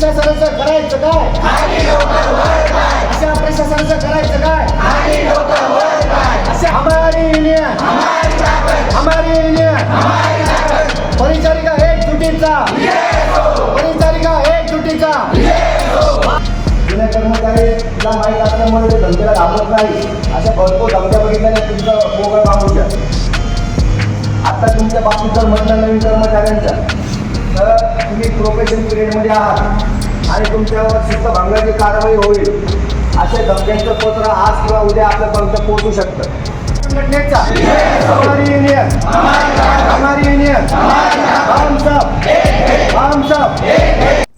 प्रशासनाचं करायचं काय? अशा प्रशासनाचं करायचं काय? अशा हमारी युनियन हमारी युनियन परिचारिका एक जुटीचा परिचारिका एक जुटीचा जुने कर्मचारीला माहीत असल्यामुळे ते घाबरत नाही. अशा भरपूर धमक्या बघितल्याने तुमचं मोगळ मागू द्या आता तुमच्या बाबतीत जर म्हटलं नवीन कर्मचाऱ्यांचं तुम्ही प्रोफेशन पिरियडमध्ये आहात आणि तुमच्यावर शिस्तभंगाची कारवाई होईल. असे धमक्यांचं पत्र आज किंवा उद्या आपल्यापर्यंत पोहोचू शकतं. संघटनेचा युनियन युनियन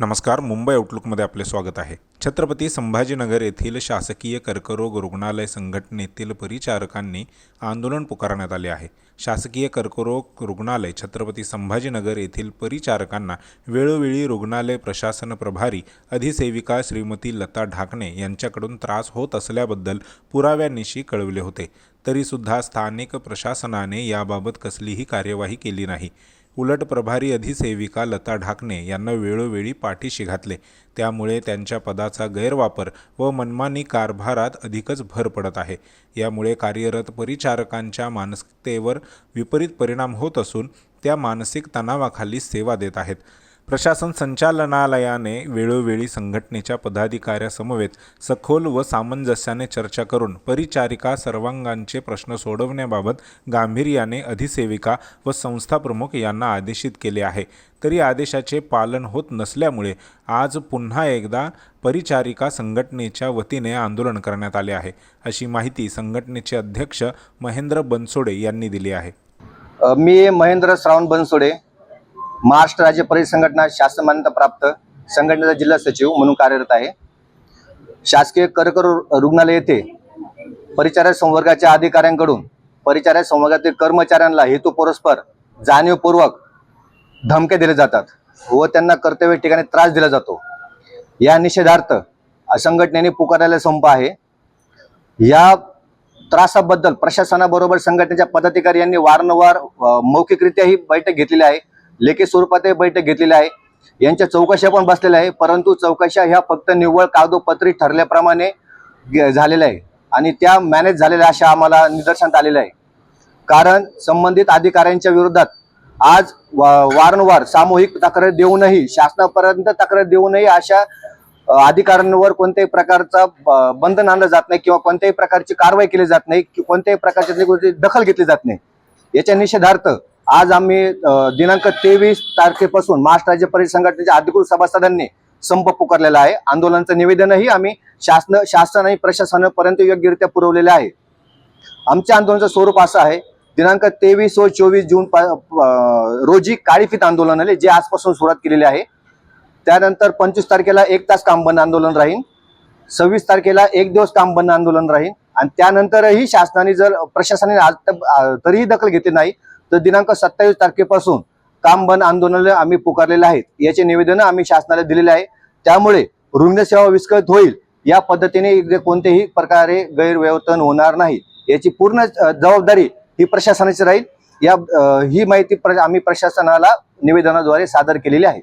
नमस्कार मुंबई आउटलुकमध्ये आपले स्वागत आहे. छत्रपती संभाजीनगर येथील शासकीय कर्करोग रुग्णालय संघटनेतील परिचारकांनी आंदोलन पुकारण्यात आले आहे. शासकीय कर्करोग रुग्णालय छत्रपती संभाजीनगर येथील परिचारकांना वेळोवेळी रुग्णालय प्रशासन प्रभारी अधिसेविका श्रीमती लता ढाकणे यांच्याकडून त्रास होत असल्याबद्दल पुराव्यानिशी कळवले होते. तरीसुद्धा स्थानिक प्रशासनाने याबाबत कसलीही कार्यवाही केली नाही. उलट प्रभारी अधिसेविका लता ढाकणे यांना वेळोवेळी पाठीशी घातले. त्यामुळे त्यांच्या पदाचा गैरवापर व मनमानी कारभारात अधिकच भर पडत आहे. यामुळे कार्यरत परिचारकांच्या मानसिकतेवर विपरीत परिणाम होत असून त्या मानसिक तणावाखाली सेवा देत आहेत. प्रशासन संचालनालयाने वेळोवेळी संघटनेच्या पदाधिकाऱ्यासमवेत सखोल व सामंजस्याने चर्चा करून परिचारिका सर्वांगांचे प्रश्न सोडवण्याबाबत गांभीर्याने अधिसेविका व संस्था प्रमुख यांना आदेशित केले आहे. तरी आदेशाचे पालन होत नसल्यामुळे आज पुन्हा एकदा परिचारिका संघटनेच्या वतीने आंदोलन करण्यात आले आहे अशी माहिती संघटनेचे अध्यक्ष महेंद्र बनसोडे यांनी दिली आहे. मी महेंद्र श्रावण बनसोडे महाराष्ट्र राज्य परिसंघटना शासन मान्यता प्राप्त संघटनेचा जिल्हा सचिव म्हणून कार्यरत आहे. शासकीय कर्करोग रुग्णालय येथे परिचारक संवर्गाच्या अधिकाऱ्यांकडून परिचारक संवर्गातील कर्मचाऱ्यांना हेतू परस्पर जाणीवपूर्वक धमक्या दिल्या जातात व त्यांना कर्तव्य ठिकाणी त्रास दिला जातो. या निषेधार्थ संघटनेने पुकारलेला संप आहे. या त्रासाबद्दल प्रशासनाबरोबर संघटनेच्या पदाधिकारी यांनी वारंवार मौखिकरित्याही मौखिकरित्या ही बैठक घेतलेली आहे. लेखी स्वरूपातही बैठक घेतलेली आहे. यांच्या चौकशा पण बसलेल्या आहे. परंतु चौकशा ह्या फक्त निव्वळ कागदोपत्री ठरल्याप्रमाणे झालेल्या आहे. आणि त्या मॅनेज झालेल्या अशा आम्हाला निदर्शनात आलेल्या आहे. कारण संबंधित अधिकाऱ्यांच्या विरोधात आज वारंवार सामूहिक तक्रार देऊनही शासनापर्यंत तक्रार देऊनही अशा अधिकाऱ्यांवर कोणत्याही प्रकारचा ब- बंधन आणलं जात नाही किंवा कोणत्याही प्रकारची कारवाई केली जात नाही कोणत्याही प्रकारची कोणती दखल घेतली जात नाही. याच्या निषेधार्थ आज आम्ही दिनांक तेवीस तारखेपासून महाराष्ट्र राज्य परिषद संघटनेच्या अधिकृत सभासदांनी संप पुकारलेला आहे. आंदोलनाचं निवेदनही आम्ही शासन शासन आणि प्रशासनापर्यंत योग्यरित्या पुरवलेले आहे. आमच्या आंदोलनाचं स्वरूप असं आहे दिनांक तेवीस व चोवीस जून पा- रोजी काळीफीत आंदोलन आले जे आजपासून सुरुवात केलेले आहे त्यानंतर पंचवीस तारखेला एक तास काम बंद आंदोलन राहील सव्वीस तारखेला एक दिवस काम बंद आंदोलन राहील आणि त्यानंतरही शासनाने जर प्रशासनाने आज तरीही दखल घेतली नाही तर दिनांक सत्तावीस तारखेपासून काम बंद आंदोलन आम्ही पुकारलेले आहेत. याचे निवेदन आम्ही शासनाला दिलेले आहे. त्यामुळे रुग्णसेवा विस्कळीत होईल या पद्धतीने कोणतेही कोणत्याही प्रकारे गैरव्यवर्तन होणार नाही. याची पूर्ण जबाबदारी ही प्रशासनाची राहील. या ही माहिती प्र- आम्ही प्रशासनाला निवेदनाद्वारे सादर केलेली आहे.